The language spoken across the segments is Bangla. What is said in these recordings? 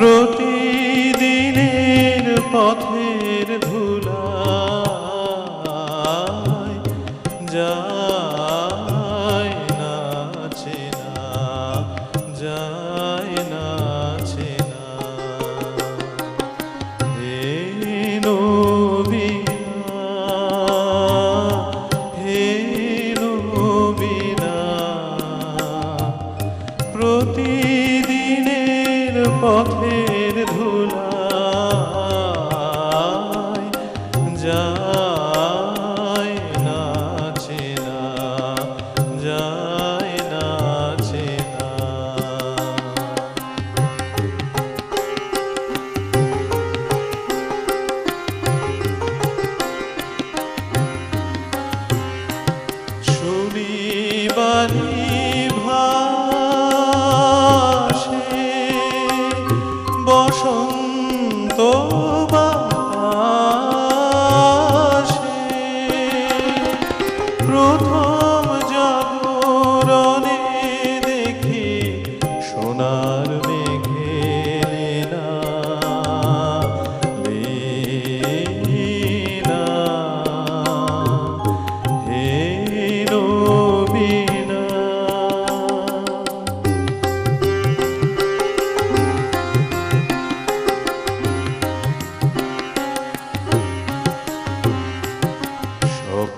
Rota. প্রতিদিনের পথের ধুলায় যায় না চেনা যায় না চেনা। শুনি বাণী বসন্ত বাসে প্রথম জাগরণে দেখি সোনার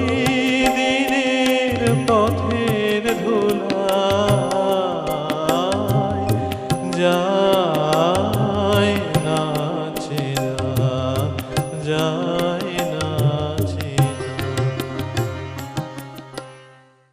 প্রতিদিনের পথের ধুলায় যায় নাচে না যায়।